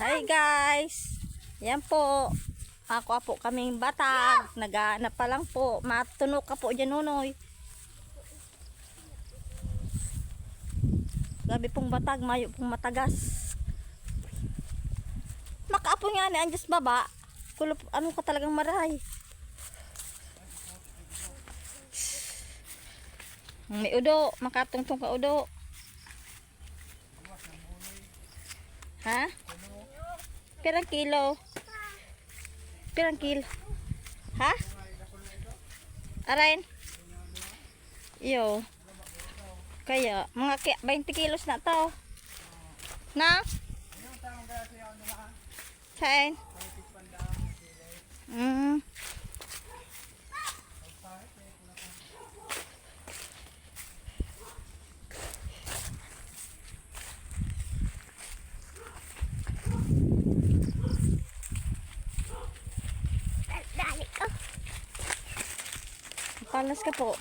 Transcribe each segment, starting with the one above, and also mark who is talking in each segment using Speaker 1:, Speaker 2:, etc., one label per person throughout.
Speaker 1: Hi guys! Yan po. Ako po kaming batag. Naghahanap pa lang po. Matunok ka po dyan nunoy. Gabi pong batag, mayo pong matagas. Makaapo nga ni Anjas baba. Kulop, ano ka talagang maray. May udo, makatungtong ka udo. Ha? Pirang kilo? Pirang kilo? Ha? Arain? Yo. Kaya, mga ki- 20 kilos na to. Na? Saan? Mm. Palas ka po.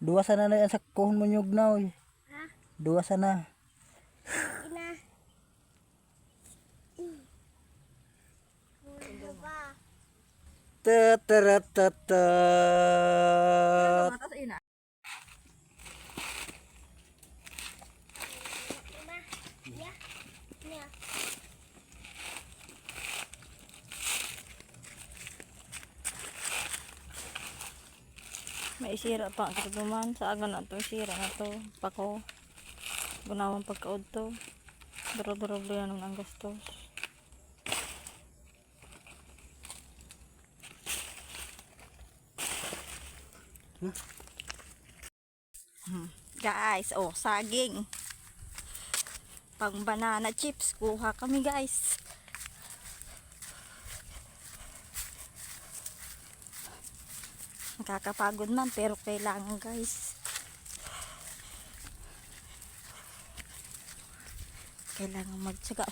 Speaker 2: Dua sana na yan sa kuhon mo nyug na oy.
Speaker 3: Ha?
Speaker 2: Dua sana. Tataratat.
Speaker 3: Ima. Ya. Ya.
Speaker 1: May sira pa ang katuduman. Sa aga na to sira na to. Pako. Gunawang pagkaod to. Duro-duro yan ang gastos. Hmm. Guys, oh, saging. Pang banana chips, kuha kami guys. Nakakapagod man pero kailangan guys. Kailangan magtsaga.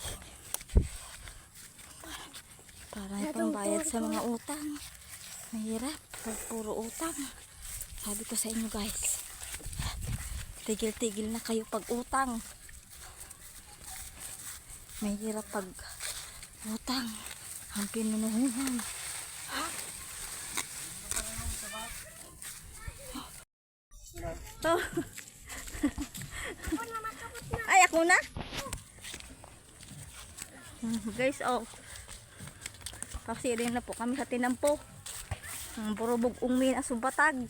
Speaker 1: Para pambayad sa mga utang. Mahirap. Pag puro utang. Sabi ko sa inyo guys. Tigil-tigil na kayo pag utang. Mahirap pag utang. Ang pinunuhunan. To. Ay, ako na? Guys, oh. Kasi rin na po kami sa tinampo. Ang puro bugong min asong batag.